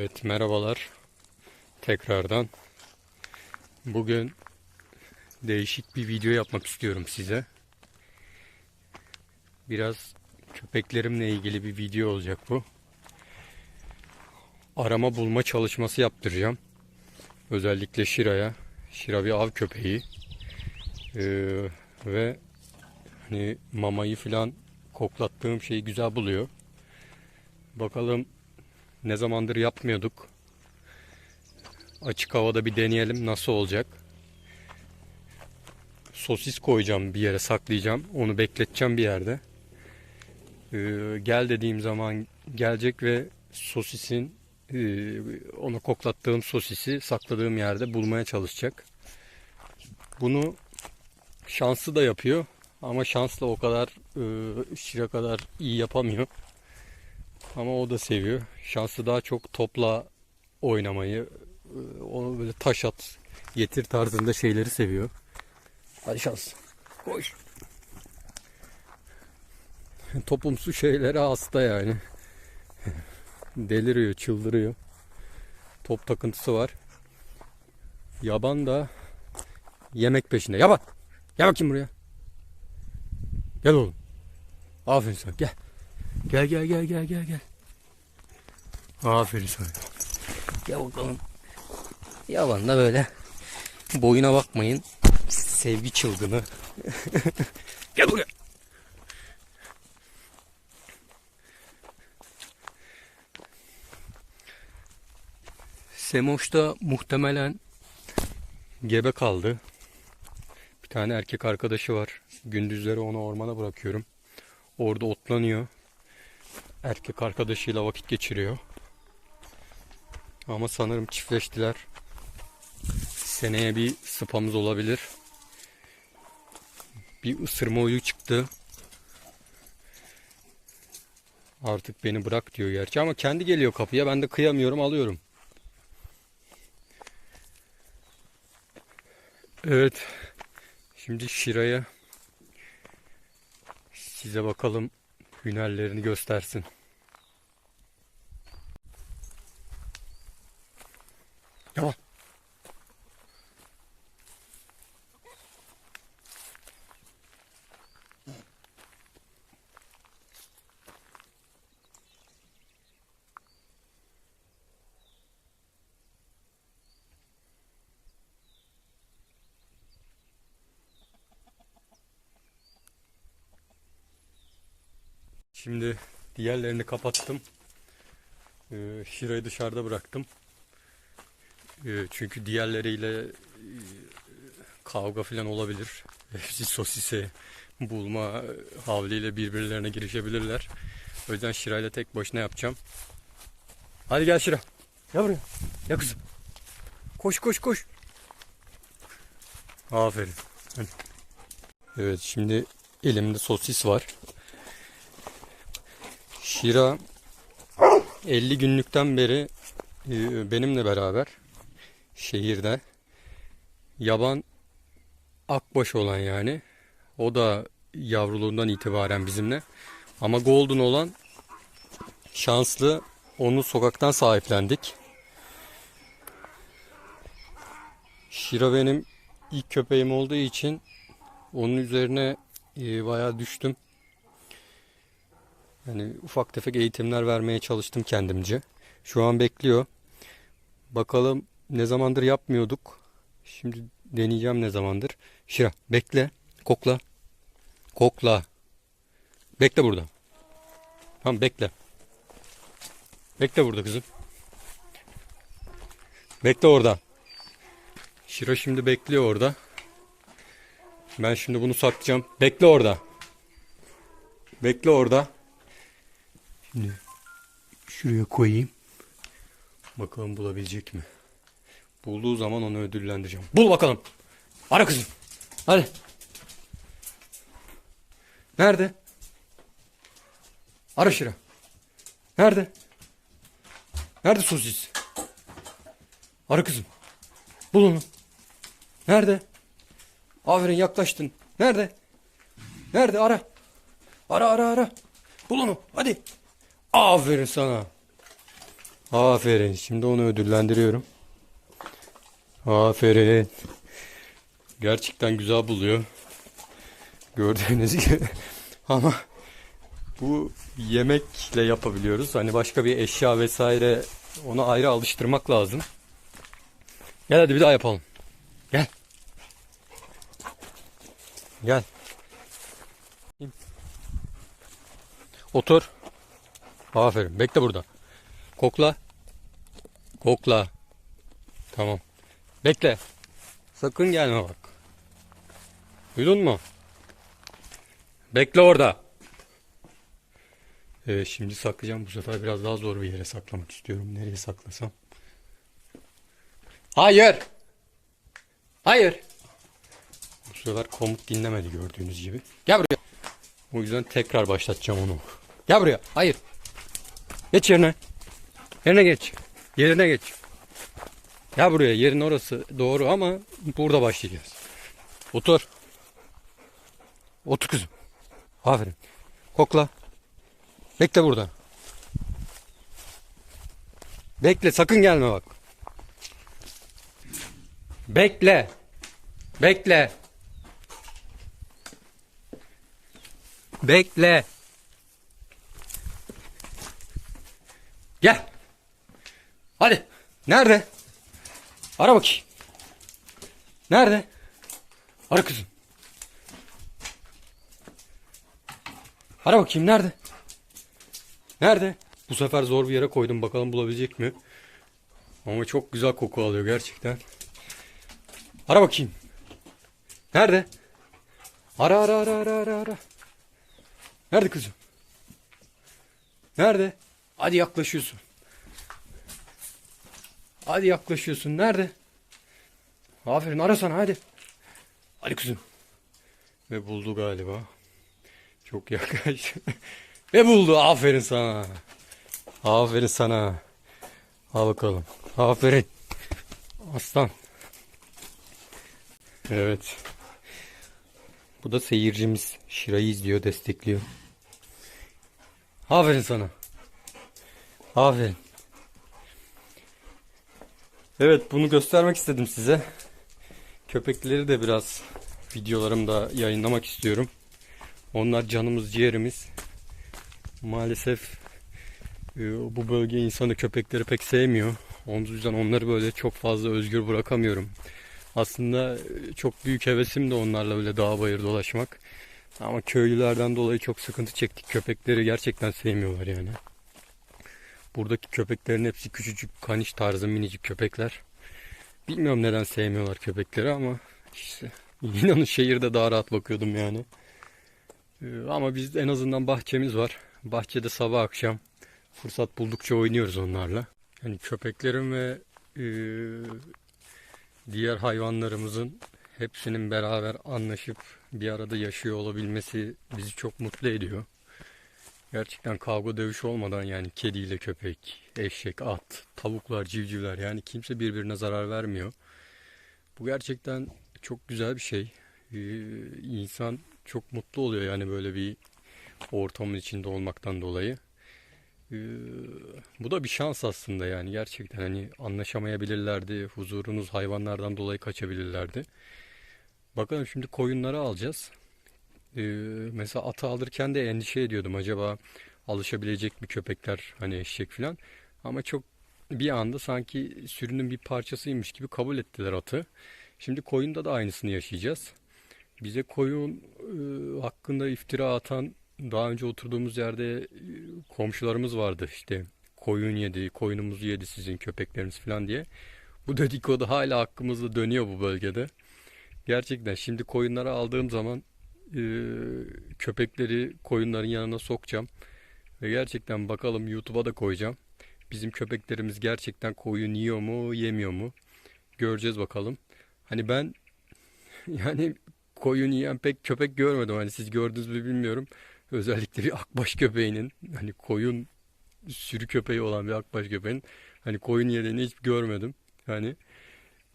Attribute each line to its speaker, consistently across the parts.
Speaker 1: Evet merhabalar tekrardan. Bugün değişik bir video yapmak istiyorum size. Biraz köpeklerimle ilgili bir video olacak bu. Arama bulma çalışması yaptıracağım. Özellikle Şira'ya. Şira bir av köpeği. Ee, ve hani mamayı falan koklattığım şeyi güzel buluyor. Bakalım ne zamandır yapmıyorduk. Açık havada bir deneyelim nasıl olacak. Sosis koyacağım bir yere saklayacağım. Onu bekleteceğim bir yerde. Ee, gel dediğim zaman gelecek ve sosisin e, onu koklattığım sosisi sakladığım yerde bulmaya çalışacak. Bunu şanslı da yapıyor ama şanslı o kadar e, şira kadar iyi yapamıyor. Ama o da seviyor. Şanslı daha çok topla oynamayı, e, onu böyle taş at, getir tarzında şeyleri seviyor. Hadi şans. Koş. Topumsu şeylere hasta yani. Deliriyor, çıldırıyor. Top takıntısı var. Yaban da yemek peşinde. Yaban! Gel bakayım buraya. Gel oğlum. Aferin sana. Gel. Gel gel gel gel gel gel. Aferin sana. Gel bakalım. Yaban da böyle. Boyuna bakmayın. Sevgi çılgını. gel buraya. Semoş da muhtemelen gebe kaldı. Bir tane erkek arkadaşı var. Gündüzleri onu ormana bırakıyorum. Orada otlanıyor. Erkek arkadaşıyla vakit geçiriyor. Ama sanırım çiftleştiler. Seneye bir sıpamız olabilir. Bir ısırma uyu çıktı. Artık beni bırak diyor gerçi ama kendi geliyor kapıya. Ben de kıyamıyorum alıyorum. Evet. Şimdi Şira'ya size bakalım hünerlerini göstersin. Tamam. Şimdi diğerlerini kapattım. Ee, Şira'yı dışarıda bıraktım. Ee, çünkü diğerleriyle e, kavga falan olabilir. Hepsi sosise bulma havliyle birbirlerine girişebilirler. O yüzden Şira'yla tek başına yapacağım. Hadi gel Şira. Gel buraya. Gel kızım. Koş koş koş. Aferin. Evet şimdi elimde sosis var. Şira 50 günlükten beri e, benimle beraber şehirde yaban akbaş olan yani o da yavruluğundan itibaren bizimle ama golden olan şanslı onu sokaktan sahiplendik. Şira benim ilk köpeğim olduğu için onun üzerine e, bayağı düştüm. Yani ufak tefek eğitimler vermeye çalıştım kendimce. Şu an bekliyor. Bakalım ne zamandır yapmıyorduk. Şimdi deneyeceğim ne zamandır. Şira bekle. Kokla. Kokla. Bekle burada. Tamam bekle. Bekle burada kızım. Bekle orada. Şira şimdi bekliyor orada. Ben şimdi bunu saklayacağım. Bekle orada. Bekle orada. Şimdi şuraya koyayım. Bakalım bulabilecek mi? Bulduğu zaman onu ödüllendireceğim. Bul bakalım. Ara kızım. Hadi. Nerede? Ara Şira. Nerede? Nerede sosis? Ara kızım. Bul onu. Nerede? Aferin yaklaştın. Nerede? Nerede? Ara. Ara ara ara. Bul onu. Hadi. Aferin sana. Aferin. Şimdi onu ödüllendiriyorum. Aferin. Gerçekten güzel buluyor. Gördüğünüz gibi. Ama bu yemekle yapabiliyoruz. Hani başka bir eşya vesaire ona ayrı alıştırmak lazım. Gel hadi bir daha yapalım. Gel. Gel. Otur. Aferin. Bekle burada. Kokla. Kokla. Tamam. Bekle. Sakın gelme bak. Duydun mu? Bekle orada. Evet şimdi saklayacağım. Bu sefer biraz daha zor bir yere saklamak istiyorum. Nereye saklasam? Hayır. Hayır. Bu sefer komut dinlemedi gördüğünüz gibi. Gel buraya. O yüzden tekrar başlatacağım onu. Gel buraya. Hayır. Geç yerine. Yerine geç. Yerine geç. Gel buraya. Yerin orası doğru ama burada başlayacağız. Otur. Otur kızım. Aferin. Kokla. Bekle burada. Bekle sakın gelme bak. Bekle. Bekle. Bekle. Gel. Hadi. Nerede? Ara bakayım. Nerede? Ara kızım. Ara bakayım nerede? Nerede? Bu sefer zor bir yere koydum bakalım bulabilecek mi? Ama çok güzel koku alıyor gerçekten. Ara bakayım. Nerede? Ara ara ara ara ara. Nerede kızım? Nerede? Hadi yaklaşıyorsun. Hadi yaklaşıyorsun. Nerede? Aferin arasana hadi. Hadi kızım. Ve buldu galiba. Çok yaklaş. Ve buldu. Aferin sana. Aferin sana. Al bakalım. Aferin. Aslan. Evet. Bu da seyircimiz. Şirayı izliyor, destekliyor. Aferin sana. Aferin. Evet bunu göstermek istedim size. Köpekleri de biraz videolarımda yayınlamak istiyorum. Onlar canımız ciğerimiz. Maalesef e, bu bölge insanı köpekleri pek sevmiyor. Onun yüzden onları böyle çok fazla özgür bırakamıyorum. Aslında e, çok büyük hevesim de onlarla böyle dağ bayır dolaşmak. Ama köylülerden dolayı çok sıkıntı çektik. Köpekleri gerçekten sevmiyorlar yani. Buradaki köpeklerin hepsi küçücük kaniş tarzı minicik köpekler. Bilmiyorum neden sevmiyorlar köpekleri ama işte inanın şehirde daha rahat bakıyordum yani. Ee, Ama biz en azından bahçemiz var. Bahçede sabah akşam fırsat buldukça oynuyoruz onlarla. Yani köpeklerin ve e, diğer hayvanlarımızın hepsinin beraber anlaşıp bir arada yaşıyor olabilmesi bizi çok mutlu ediyor. Gerçekten kavga dövüş olmadan yani kediyle köpek, eşek, at, tavuklar, civcivler yani kimse birbirine zarar vermiyor. Bu gerçekten çok güzel bir şey. Ee, insan çok mutlu oluyor yani böyle bir ortamın içinde olmaktan dolayı. Ee, bu da bir şans aslında yani gerçekten hani anlaşamayabilirlerdi. Huzurunuz hayvanlardan dolayı kaçabilirlerdi. Bakalım şimdi koyunları alacağız. Ee, mesela atı alırken de endişe ediyordum acaba alışabilecek mi köpekler hani eşek falan. Ama çok bir anda sanki sürünün bir parçasıymış gibi kabul ettiler atı. Şimdi koyunda da aynısını yaşayacağız. Bize koyun e, hakkında iftira atan daha önce oturduğumuz yerde e, komşularımız vardı işte koyun yedi, koyunumuzu yedi sizin köpekleriniz falan diye. Bu dedikodu hala hakkımızda dönüyor bu bölgede. Gerçekten şimdi koyunları aldığım zaman e, köpekleri koyunların yanına sokacağım. Ve gerçekten bakalım YouTube'a da koyacağım. Bizim köpeklerimiz gerçekten koyun yiyor mu, yemiyor mu? Göreceğiz bakalım. Hani ben yani koyun yiyen pek köpek görmedim. Hani siz gördünüz mü bilmiyorum. Özellikle bir akbaş köpeğinin hani koyun sürü köpeği olan bir akbaş köpeğin hani koyun yediğini hiç görmedim. Hani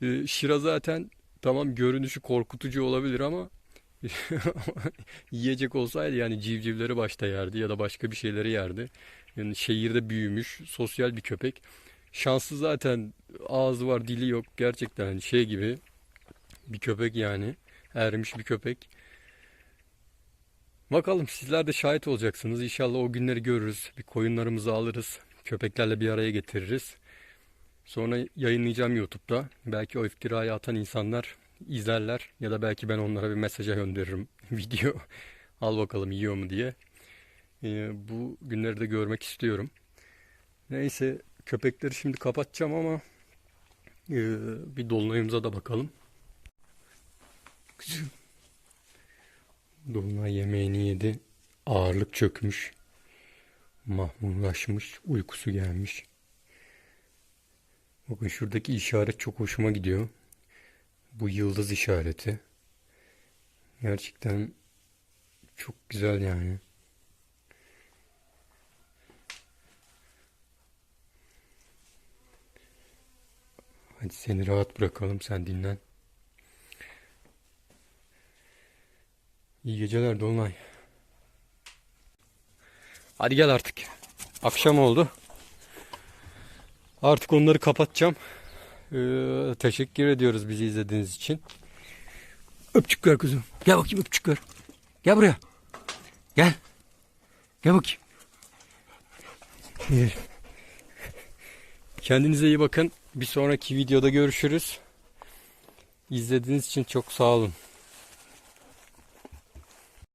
Speaker 1: e, Şira zaten tamam görünüşü korkutucu olabilir ama yiyecek olsaydı yani civcivleri başta yerdi ya da başka bir şeyleri yerdi. Yani şehirde büyümüş sosyal bir köpek. Şanslı zaten ağzı var dili yok gerçekten şey gibi bir köpek yani ermiş bir köpek. Bakalım sizler de şahit olacaksınız. İnşallah o günleri görürüz. Bir koyunlarımızı alırız. Köpeklerle bir araya getiririz. Sonra yayınlayacağım YouTube'da. Belki o iftirayı atan insanlar izlerler. Ya da belki ben onlara bir mesaja gönderirim. Video al bakalım yiyor mu diye. Ee, bu günleri de görmek istiyorum. Neyse köpekleri şimdi kapatacağım ama e, bir dolunayımıza da bakalım. Dolunay yemeğini yedi. Ağırlık çökmüş. Mahmurlaşmış. Uykusu gelmiş. Bakın şuradaki işaret çok hoşuma gidiyor. Bu yıldız işareti. Gerçekten çok güzel yani. Hadi seni rahat bırakalım sen dinlen. İyi geceler Dolunay. Hadi gel artık. Akşam oldu. Artık onları kapatacağım. Ee, teşekkür ediyoruz bizi izlediğiniz için. Öpücük ver kızım. Gel bakayım öpücük ver. Gel buraya. Gel. Gel bakayım. Gel. Kendinize iyi bakın. Bir sonraki videoda görüşürüz. İzlediğiniz için çok sağ olun.